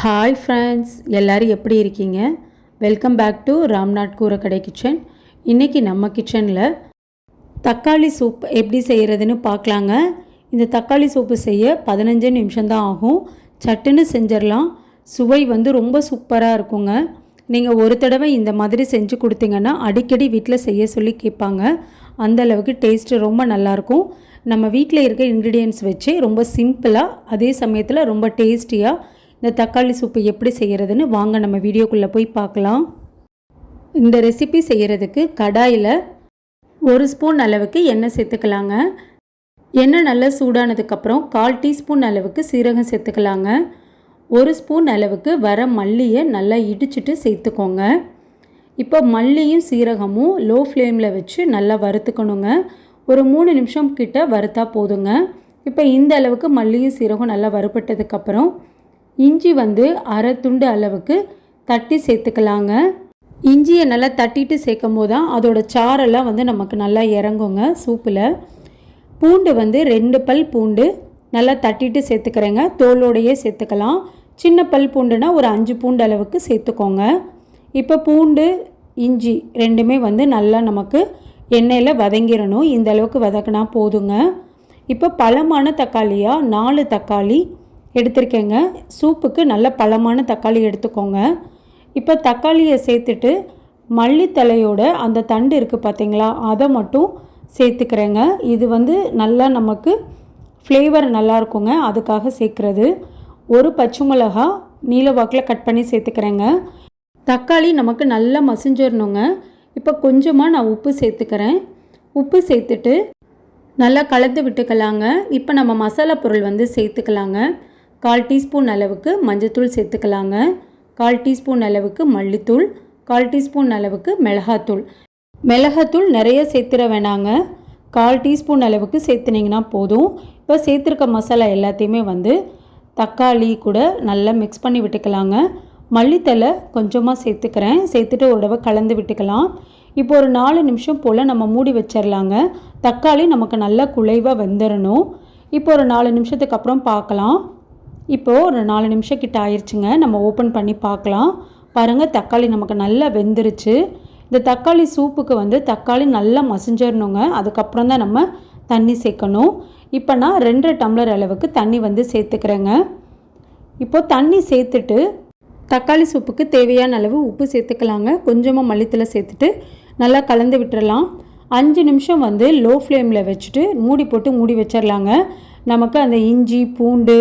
Hi friends எல்லோரும் எப்படி இருக்கீங்க? Welcome back to Ramnath Koorakkadai kitchen இன்றைக்கி நம்ம கிச்சனில் தக்காளி சூப் எப்படி செய்கிறதுன்னு பார்க்கலாங்க. இந்த தக்காளி சூப்பு செய்ய பதினஞ்சு நிமிஷம்தான் ஆகும். சட்டுன்னு செஞ்சிடலாம். சுவை வந்து ரொம்ப சூப்பராக இருக்குங்க. நீங்கள் ஒரு தடவை இந்த மாதிரி செஞ்சு கொடுத்தீங்கன்னா அடிக்கடி வீட்டில் செய்ய சொல்லி கேட்பாங்க. அந்த அளவுக்கு டேஸ்ட்டு ரொம்ப நல்லாயிருக்கும் நம்ம வீட்டில் இருக்க இன்க்ரீடியன்ட்ஸ் வச்சு ரொம்ப சிம்பிளாக அதே சமயத்தில் ரொம்ப டேஸ்டியாக இந்த தக்காளி சூப்பு எப்படி செய்கிறதுன்னு வாங்க நம்ம வீடியோக்குள்ளே போய் பார்க்கலாம். இந்த ரெசிபி செய்கிறதுக்கு கடாயில் ஒரு ஸ்பூன் அளவுக்கு எண்ணெய் சேர்த்துக்கலாங்க. எண்ணெய் நல்லா சூடானதுக்கப்புறம் கால் டீஸ்பூன் அளவுக்கு சீரகம் சேர்த்துக்கலாங்க. ஒரு ஸ்பூன் அளவுக்கு வர மல்லியை நல்லா இடிச்சிட்டு சேர்த்துக்கோங்க. இப்போ மல்லியும் சீரகமும் லோ ஃப்ளேமில் வச்சு நல்லா வறுத்துக்கணுங்க. ஒரு மூணு நிமிஷம் கிட்ட வறுத்தா போதுங்க. இப்போ இந்த அளவுக்கு மல்லியும் சீரகம் நல்லா வறுப்பட்டதுக்கப்புறம் இஞ்சி வந்து அரை துண்டு அளவுக்கு தட்டி சேர்த்துக்கலாங்க. இஞ்சியை நல்லா தட்டிட்டு சேர்க்கும் போது தான் அதோட சாரெல்லாம் வந்து நமக்கு நல்லா இறங்குங்க சூப்பில். பூண்டு வந்து ரெண்டு பல் பூண்டு நல்லா தட்டிட்டு சேர்த்துக்கிறேங்க. தோலோடையே சேர்த்துக்கலாம். சின்ன பல் பூண்டுனா ஒரு அஞ்சு பூண்டு அளவுக்கு சேர்த்துக்கோங்க. இப்போ பூண்டு இஞ்சி ரெண்டுமே வந்து நல்லா நமக்கு எண்ணெயில் வதங்கிடணும் இந்த அளவுக்கு வதக்கினா போதுங்க. இப்போ பழமான தக்காளியாக நாலு தக்காளி எடுத்திருக்கேங்க. சூப்புக்கு நல்ல பழமான தக்காளி எடுத்துக்கோங்க. இப்போ தக்காளியை சேர்த்துட்டு மல்லித்தலையோட அந்த தண்டு இருக்குது பார்த்தீங்களா அதை மட்டும் சேர்த்துக்கிறேங்க. இது வந்து நல்லா நமக்கு ஃப்ளேவர் நல்லா இருக்குங்க. அதுக்காக சேர்க்குறது. ஒரு பச்சை மிளகா நீல வாக்கில் கட் பண்ணி சேர்த்துக்கிறேங்க. தக்காளி நமக்கு நல்லா மசிஞ்சிடணுங்க இப்போ கொஞ்சமாக நான் உப்பு சேர்த்துக்கிறேன். உப்பு சேர்த்துட்டு நல்லா கலந்து விட்டுக்கலாங்க. இப்போ நம்ம மசாலா பொருள் வந்து சேர்த்துக்கலாங்க. கால் டீஸ்பூன் அளவுக்கு மஞ்சத்தூள் சேர்த்துக்கலாங்க. கால் டீஸ்பூன் அளவுக்கு மல்லித்தூள் கால் டீஸ்பூன் அளவுக்கு மிளகாத்தூள். மிளகாத்தூள் நிறைய சேர்த்துட வேணாங்க. கால் டீஸ்பூன் அளவுக்கு சேர்த்துனீங்கன்னா போதும். இப்போ சேர்த்துருக்க மசாலா எல்லாத்தையுமே வந்து தக்காளி கூட நல்லா மிக்ஸ் பண்ணி விட்டுக்கலாங்க. மல்லித்தலை கொஞ்சமாக சேர்த்துக்கிறேன். சேர்த்துட்டு ஒரு தடவை கலந்து விட்டுக்கலாம். இப்போ ஒரு நாலு நிமிஷம் போல் நம்ம மூடி வச்சிடலாங்க தக்காளி நமக்கு நல்லா குலைவாக வெந்துடணும் இப்போ ஒரு நாலு நிமிஷத்துக்கு அப்புறம் பார்க்கலாம். இப்போது ஒரு நாலு நிமிஷம் கிட்ட ஆயிடுச்சுங்க நம்ம ஓப்பன் பண்ணி பார்க்கலாம். பாருங்கள் தக்காளி நமக்கு நல்லா வெந்துருச்சு. இந்த தக்காளி சூப்புக்கு வந்து தக்காளி நல்லா மசிஞ்சிடணுங்க அதுக்கப்புறம் தான் நம்ம தண்ணி சேர்க்கணும். இப்போ நான் ரெண்டு டம்ளர் அளவுக்கு தண்ணி வந்து சேர்த்துக்கிறேங்க. இப்போது தண்ணி சேர்த்துட்டு தக்காளி சூப்புக்கு தேவையான அளவு உப்பு சேர்த்துக்கலாங்க. கொஞ்சமாக மல்லித்தலை சேர்த்துட்டு நல்லா கலந்து விட்டுறலாம். அஞ்சு நிமிஷம் வந்து லோ ஃப்ளேமில் வச்சுட்டு மூடி போட்டு மூடி வச்சிடலாங்க நமக்கு அந்த இஞ்சி பூண்டு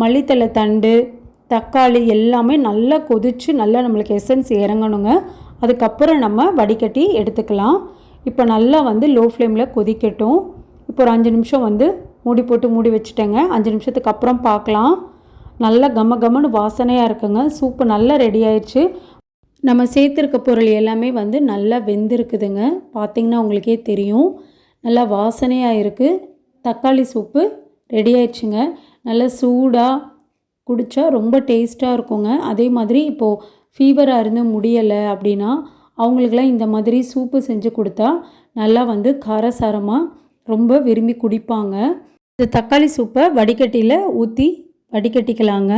மல்லித்தலை தண்டு தக்காளி எல்லாமே நல்லா கொதித்து நல்லா நம்மளுக்கு எசன்ஸ் இறங்கணுங்க. அதுக்கப்புறம் நம்ம வடிகட்டி எடுத்துக்கலாம். இப்போ நல்லா வந்து லோ ஃப்ளேமில் கொதிக்கட்டும். இப்போ ஒரு அஞ்சு நிமிஷம் வந்து மூடி போட்டு மூடி வச்சுட்டேங்க. அஞ்சு நிமிஷத்துக்கு அப்புறம் பார்க்கலாம் நல்லா கம கமன்னு வாசனையாக இருக்குங்க. சூப்பு நல்லா ரெடி ஆயிடுச்சு நம்ம சேர்த்துருக்க பொருள் எல்லாமே வந்து நல்லா வெந்திருக்குதுங்க. பார்த்திங்கன்னா உங்களுக்கே தெரியும். நல்லா வாசனையாக இருக்குது தக்காளி சூப்பு ரெடி ஆயிடுச்சுங்க நல்லா சூடாக குடித்தா ரொம்ப டேஸ்ட்டாக இருக்குங்க. அதே மாதிரி இப்போது ஃபீவராக இருந்து முடியலை அப்படின்னா அவங்களுக்கெல்லாம் இந்த மாதிரி சூப்பு செஞ்சு கொடுத்தா நல்லா வந்து காரசாரமாக ரொம்ப விரும்பி குடிப்பாங்க. இந்த தக்காளி சூப்பை வடிகட்டியில் ஊற்றி வடிகட்டிக்கலாங்க.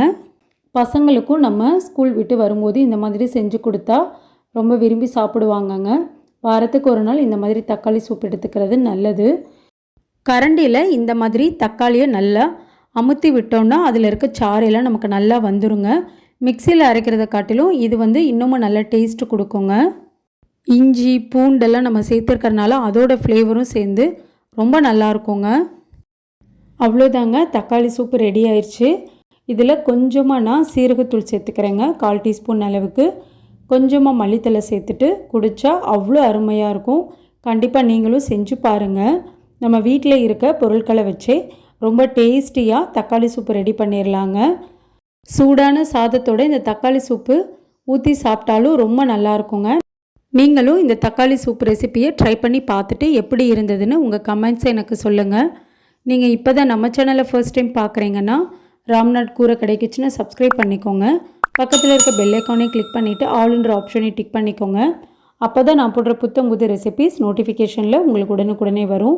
பசங்களுக்கும் நம்ம ஸ்கூல் விட்டு வரும்போது இந்த மாதிரி செஞ்சு கொடுத்தா ரொம்ப விரும்பி சாப்பிடுவாங்கங்க. வாரத்துக்கு ஒரு நாள் இந்த மாதிரி தக்காளி சூப் எடுத்துக்கிறது நல்லது. கரண்டியில் இந்த மாதிரி தக்காளியை நல்லா அமுத்தி விட்டோம்னா அதில் இருக்க சாறையெல்லாம் நமக்கு நல்லா வந்துருங்க. மிக்சியில் அரைக்கிறத காட்டிலும் இது வந்து இன்னமும் நல்ல டேஸ்ட் கொடுக்குங்க. இஞ்சி பூண்டெல்லாம் நம்ம சேர்த்துருக்கறனால அதோட ஃப்ளேவரும் சேர்ந்து ரொம்ப நல்லா இருக்குங்க. அவ்வளோதாங்க. தக்காளி சூப்பு ரெடி ஆயிடுச்சு இதில் கொஞ்சமாக நான் சீரகத்தூள் சேர்த்துக்கிறேங்க. கால் டீஸ்பூன் அளவுக்கு. கொஞ்சமாக மல்லித்தலை சேர்த்துட்டு குடித்தா அவ்வளோ அருமையாக இருக்கும். கண்டிப்பாக நீங்களும் செஞ்சு பாருங்கள் நம்ம வீட்டில் இருக்க பொருட்களை வச்சே ரொம்ப டேஸ்டியாக தக்காளி சூப்பு ரெடி பண்ணிடலாங்க சூடான சாதத்தோட இந்த தக்காளி சூப்பு ஊற்றி சாப்பிட்டாலும் ரொம்ப நல்லா இருக்குங்க. நீங்களும் இந்த தக்காளி சூப் ரெசிப்பியை ட்ரை பண்ணி பார்த்துட்டு எப்படி இருந்ததுன்னு உங்கள் கமெண்ட்ஸை எனக்கு சொல்லுங்கள் நீங்கள் இப்போ தான் நம்ம சேனலை ஃபர்ஸ்ட் டைம் பார்க்குறீங்கன்னா ராம்நாத் கூரை கிடைக்குச்சுன்னா சப்ஸ்கிரைப் பண்ணிக்கோங்க. பக்கத்தில் இருக்க பெல் ஐக்கானே கிளிக் பண்ணிவிட்டு ஆல்ன்ற ஆப்ஷனை டிக் பண்ணிக்கோங்க. அப்போ தான் நான் போடுற புத்தம் புது ரெசிபிஸ் நோட்டிஃபிகேஷனில் உங்களுக்கு உடனுக்குடனே வரும்.